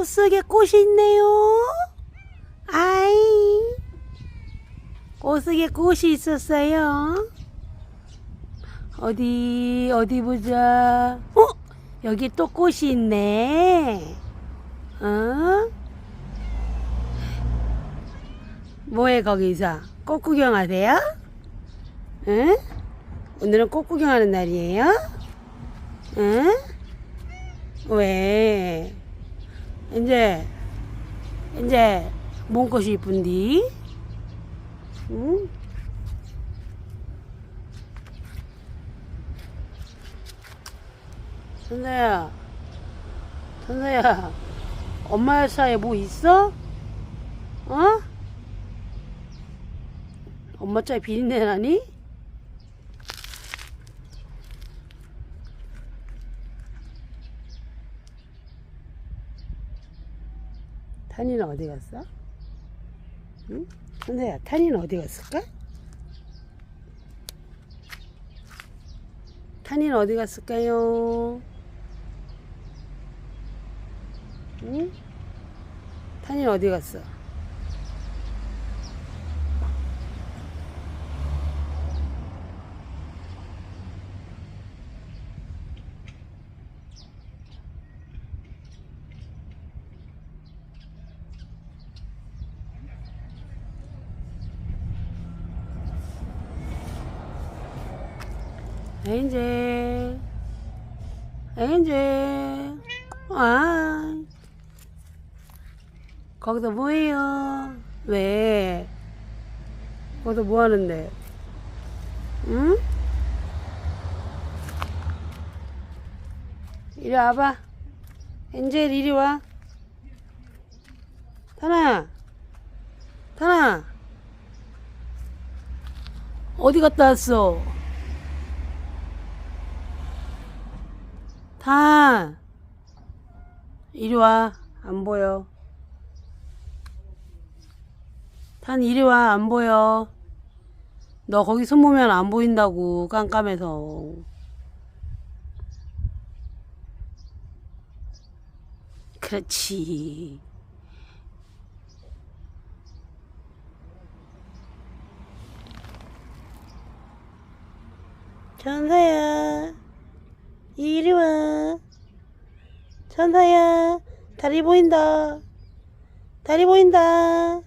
꽃 속에 꽃이 있네요. 아이. 꽃 속에 꽃이 있었어요. 어디, 어디 보자. 어? 여기 또 꽃이 있네. 어? 뭐해, 거기서? 꽃 구경하세요? 응? 오늘은 꽃 구경하는 날이에요? 응? 왜? 이제, 이제, 뭔 꽃이 이쁜디? 응? 천사야, 천사야, 엄마 차에 뭐 있어? 어? 엄마 차에 비린내 나니? 탄이는 어디 갔어? 응? 천사야, 탄이는 어디 갔을까? 탄이는 어디 갔을까요? 응? 탄이는 어디 갔어? 엔젤. 엔젤. 아. 거기서 뭐해요? 왜? 거기서 뭐 하는데? 응? 이리 와봐. 엔젤 이리 와. 타나. 타나. 어디 갔다 왔어 탄 이리 와. 안 보여. 탄 이리 와. 안 보여. 너 거기 손 보면 안 보인다고 깜깜해서. 그렇지. 천사야 이리 와. 천사야, 다리 보인다. 다리 보인다.